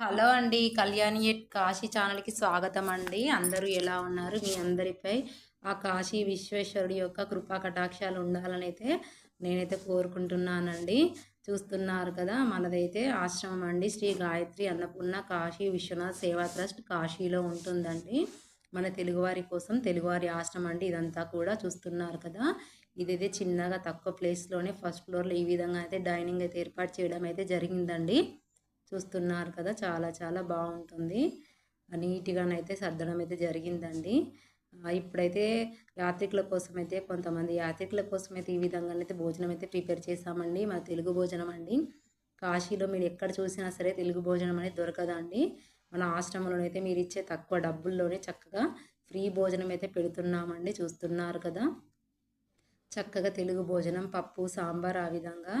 Hello అండి Kalyani at Kashi ఛానల్కి స్వాగతం అండి అందరూ ఎలా ఉన్నారు? మీ అందరిపై ఆ కాశీ విశ్వేశ్వరుడి యొక్క కృపా కటాక్షాలు ఉండాలని అయితే నేనైతే కోరుకుంటున్నానండి. చూస్తున్నారు కదా మనదైతే ఆశ్రమం అండి. శ్రీ గాయత్రి అన్నపూర్ణ కాశీ విశ్వనాథ్ సేవా ట్రస్ట్ కాశీలో ఉంటుందండి. మన తెలుగువారి కోసం తెలుగువారి ఆశ్రమం అండి. ఇదంతా కూడా చూస్తున్నారు కదా. ఇదైతే చిన్నగా తక్కువ ప్లేస్లోనే ఫస్ట్ ఫ్లోర్లో ఈ విధంగా అయితే డైనింగ్ అయితే ఏర్పాటు చేయడం అయితే జరిగిందండి. చూస్తున్నారు కదా చాలా చాలా బాగుంటుంది. నీట్గానైతే సర్దడం అయితే జరిగిందండి. ఇప్పుడైతే యాత్రికుల కోసం అయితే కొంతమంది యాత్రికుల కోసం అయితే ఈ విధంగానైతే భోజనం అయితే ప్రిపేర్ చేసామండి మన తెలుగు భోజనం అండి. కాశీలో మీరు ఎక్కడ చూసినా సరే తెలుగు భోజనం అనేది దొరకదండి. మన ఆశ్రమంలో అయితే మీరు ఇచ్చే తక్కువ డబ్బుల్లోనే చక్కగా ఫ్రీ భోజనం అయితే పెడుతున్నామండి చూస్తున్నారు కదా. చక్కగా తెలుగు భోజనం పప్పు సాంబార్ ఆ విధంగా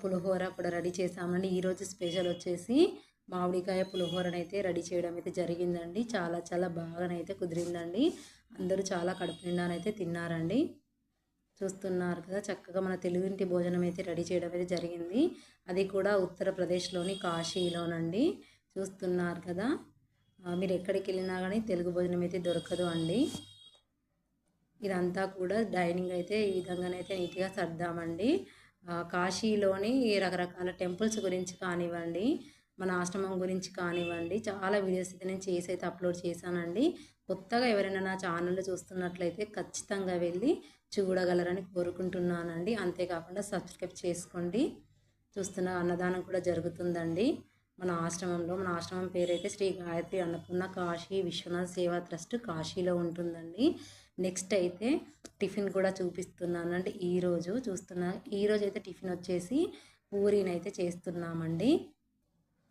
పులిహోర కూడా రెడీ చేసామండి ఈరోజు స్పెషల్ వచ్చేసి మామిడికాయ పులిహోరను అయితే రెడీ చేయడం అయితే జరిగిందండి. చాలా చాలా బాగానైతే కుదిరిందండి. అందరూ చాలా కడుపు నిండానైతే తిన్నారండి. చూస్తున్నారు కదా చక్కగా మన తెలుగింటి భోజనం అయితే రెడీ చేయడం అయితే జరిగింది. అది కూడా ఉత్తరప్రదేశ్లోని కాశీలోనండి. చూస్తున్నారు కదా మీరు ఎక్కడికి వెళ్ళినా కానీ తెలుగు భోజనం అయితే దొరకదు అండి. ఇదంతా కూడా డైనింగ్ అయితే ఈ విధంగానైతే నీట్గా సర్దామండి. కాశీలోని రకరకాల టెంపుల్స్ గురించి కానివ్వండి మన ఆశ్రమం గురించి కానివ్వండి చాలా వీడియోస్ అయితే నేను చేసి అయితే అప్లోడ్ చేశానండి. కొత్తగా ఎవరైనా నా ఛానల్ చూస్తున్నట్లయితే ఖచ్చితంగా వెళ్ళి చూడగలరని కోరుకుంటున్నానండి. అంతేకాకుండా సబ్స్క్రైబ్ చేసుకోండి. చూస్తున్న అన్నదానం కూడా జరుగుతుందండి. మన ఆశ్రమంలో మన ఆశ్రమం పేరైతే శ్రీ గాయత్రి అన్నపూర్ణ కాశీ విశ్వనాథ్ సేవా ట్రస్ట్ కాశీలో ఉంటుందండి. నెక్స్ట్ అయితే టిఫిన్ కూడా చూపిస్తున్నాను. అండి ఈరోజు చూస్తున్నా ఈరోజు అయితే టిఫిన్ వచ్చేసి పూరీని అయితే చేస్తున్నామండి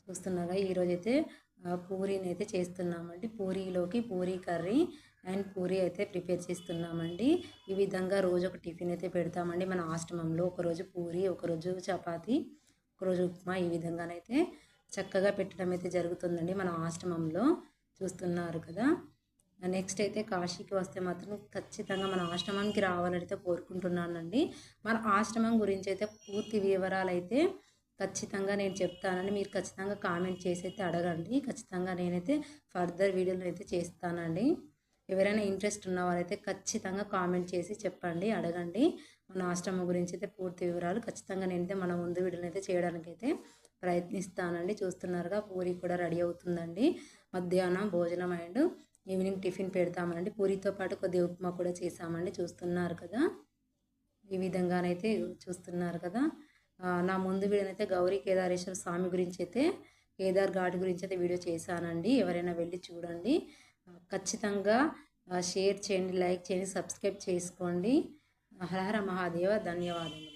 చూస్తున్నాగా ఈరోజు అయితే పూరీని అయితే చేస్తున్నామండి. పూరీలోకి పూరీ కర్రీ అండ్ పూరీ అయితే ప్రిపేర్ చేస్తున్నామండి. ఈ విధంగా రోజు ఒక టిఫిన్ అయితే పెడతామండి. మన ఆశ్రమంలో ఒకరోజు పూరి ఒకరోజు చపాతి ఒకరోజు ఉప్మా ఈ విధంగానైతే చక్కగా పెట్టడం అయితే జరుగుతుందండి మన ఆశ్రమంలో. చూస్తున్నారు కదా? నెక్స్ట్ అయితే కాశీకి వస్తే మాత్రం ఖచ్చితంగా మన ఆశ్రమానికి రావాలని కోరుకుంటున్నానండి. మన ఆశ్రమం గురించి అయితే పూర్తి వివరాలు అయితే ఖచ్చితంగా నేను చెప్తానని మీరు ఖచ్చితంగా కామెంట్ చేసి అయితే అడగండి. ఖచ్చితంగా నేనైతే ఫర్దర్ వీడియోలు అయితే చేస్తానండి. ఎవరైనా ఇంట్రెస్ట్ ఉన్న వాళ్ళైతే ఖచ్చితంగా కామెంట్ చేసి చెప్పండి అడగండి. మన ఆశ్రమం గురించి అయితే పూర్తి వివరాలు ఖచ్చితంగా నేనైతే మన ముందు వీడియోలు అయితే చేయడానికి అయితే ప్రయత్నిస్తానండి. చూస్తున్నారుగా పూరి కూడా రెడీ అవుతుందండి. మధ్యాహ్నం భోజనం అండ్ ఈవినింగ్ టిఫిన్ పెడతామండి. పూరితో పాటు కొద్దిగా ఉప్మా కూడా చేసామండి చూస్తున్నారు కదా. ఈ విధంగానైతే చూస్తున్నారు కదా. నా ముందు వీడియోనైతే గౌరీ కేదారేశ్వర స్వామి గురించి అయితే కేదార్ ఘాట్ గురించి అయితే వీడియో చేశానండి. ఎవరైనా వెళ్ళి చూడండి. ఖచ్చితంగా షేర్ చేయండి లైక్ చేయండి సబ్స్క్రైబ్ చేసుకోండి. హరహర మహాదేవ ధన్యవాదములు.